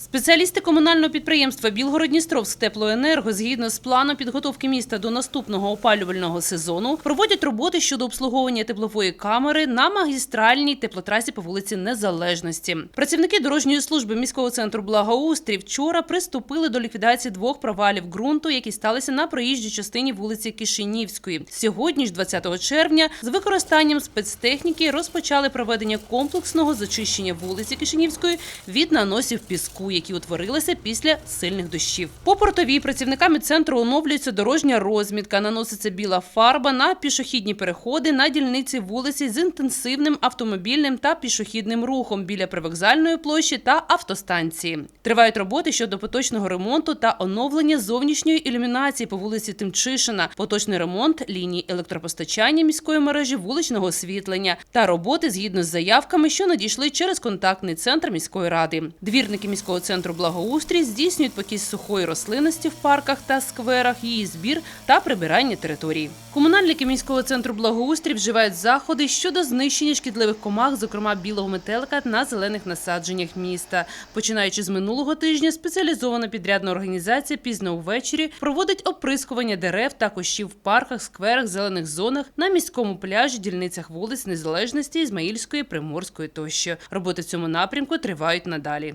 Спеціалісти комунального підприємства Білгородністровськ теплоенерго згідно з планом підготовки міста до наступного опалювального сезону проводять роботи щодо обслуговування теплової камери на магістральній теплотрасі по вулиці Незалежності. Працівники дорожньої служби міського центру благоустрій вчора приступили до ліквідації двох провалів ґрунту, які сталися на проїжджій частині вулиці Кишинівської. Сьогодні ж, 20 червня, з використанням спецтехніки розпочали проведення комплексного зачищення вулиці Кишинівської від наносів піску, які утворилися після сильних дощів. По портовій працівниками центру оновлюється дорожня розмітка, наноситься біла фарба на пішохідні переходи на дільниці вулиці з інтенсивним автомобільним та пішохідним рухом біля привокзальної площі та автостанції. Тривають роботи щодо поточного ремонту та оновлення зовнішньої ілюмінації по вулиці Тимчишина, поточний ремонт ліній електропостачання міської мережі вуличного освітлення та роботи згідно з заявками, що надійшли через контактний центр міської ради. Двірники міського центру благоустрій здійснюють покіс сухої рослинності в парках та скверах, її збір та прибирання територій. Комунальники міського центру благоустрій вживають заходи щодо знищення шкідливих комах, зокрема білого метелика на зелених насадженнях міста. Починаючи з минулого тижня, спеціалізована підрядна організація пізно увечері проводить оприскування дерев та кущів в парках, скверах, зелених зонах на міському пляжі, дільницях вулиць Незалежності, Ізмаїльської, Приморської тощо. Роботи в цьому напрямку тривають надалі.